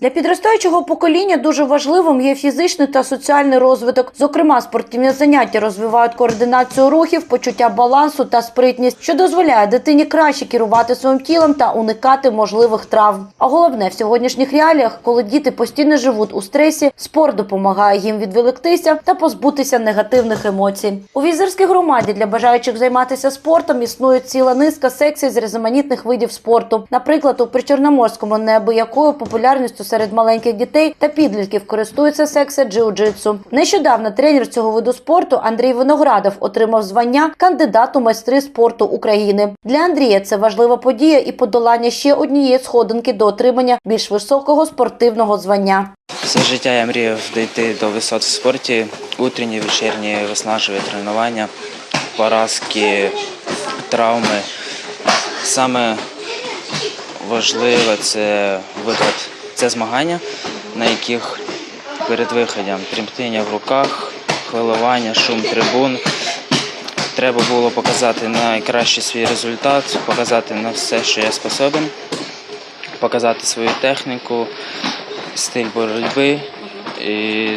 Для підростаючого покоління дуже важливим є фізичний та соціальний розвиток. Зокрема, спортивні заняття розвивають координацію рухів, почуття балансу та спритність, що дозволяє дитині краще керувати своїм тілом та уникати можливих травм. А головне в сьогоднішніх реаліях, коли діти постійно живуть у стресі, спорт допомагає їм відволіктися та позбутися негативних емоцій. У візерській громаді для бажаючих займатися спортом існує ціла низка секцій з різноманітних видів спорту. Наприклад, у причорноморському неабиякою популярністю серед маленьких дітей та підлітків користується секція джиу-джитсу. Нещодавно тренер цього виду спорту Андрій Виноградов отримав звання кандидат у майстри спорту України. Для Андрія це важлива подія і подолання ще однієї сходинки до отримання більш високого спортивного звання. Все життя я мріяв дійти до висот в спорті. Утренні, вечірні, виснажливі тренування, поразки, травми. Саме важливе це виход, це змагання, на яких перед виходом тремтіння в руках, хвилювання, шум трибун. Треба було показати найкращий свій результат, показати на все, що я способен, показати свою техніку, стиль боротьби і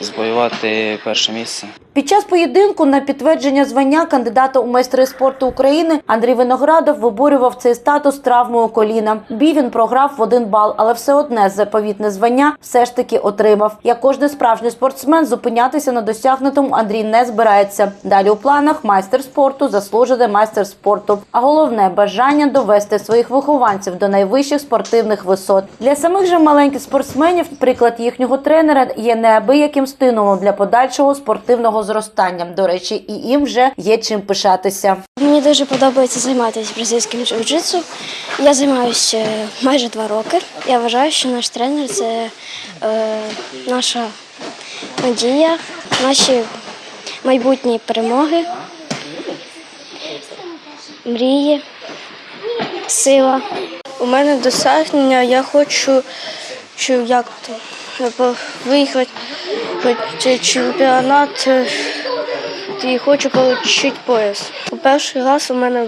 збоювати перше місце. Під час поєдинку на підтвердження звання кандидата у майстри спорту України Андрій Виноградов виборював цей статус травмою коліна. Бій він програв в один бал, але все одне заповітне звання все ж таки отримав. Як кожний справжній спортсмен, зупинятися на досягнутому Андрій не збирається. Далі у планах майстер спорту, заслужений майстер спорту. А головне бажання довести своїх вихованців до найвищих спортивних висот. Для самих же маленьких спортсменів приклад їхнього тренера є неабияким стимулом для подальшого спортивного зростання. До речі, і їм вже є чим пишатися. Мені дуже подобається займатися бразильським джиу-джитсу. Я займаюся майже два роки. Я вважаю, що наш тренер це е, наша надія, наші майбутні перемоги, мрії, сила. У мене досягнення, я хочу що як то, хоч чемпіонат е, і хочу отримати пояс. У перший раз у мене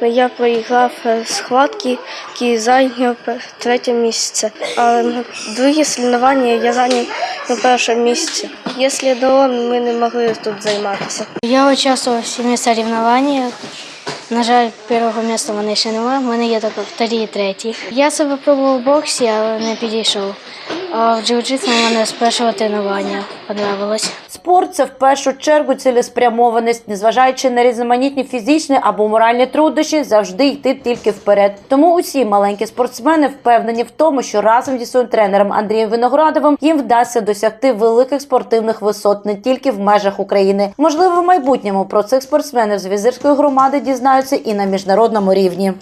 я проіграв е, схватки, які зайняв третє місце. А на другі соревнування я зайняв на перше місце. Якщо до ми не могли тут займатися. Я участвував в семи соревнованиях. На жаль, першого місця в мене ще немає, в мене є тільки вторі і треті. Я себе пробував в боксі, але не підійшов. А в джиу-джитсу мене з першого тренування подобалось. Спорт це в першу чергу цілеспрямованість, незважаючи на різноманітні фізичні або моральні труднощі, завжди йти тільки вперед. Тому усі маленькі спортсмени впевнені в тому, що разом зі своїм тренером Андрієм Виноградовим їм вдасться досягти великих спортивних висот не тільки в межах України. Можливо, в майбутньому про цих спортсменів з візирської громади дізнаються і на міжнародному рівні.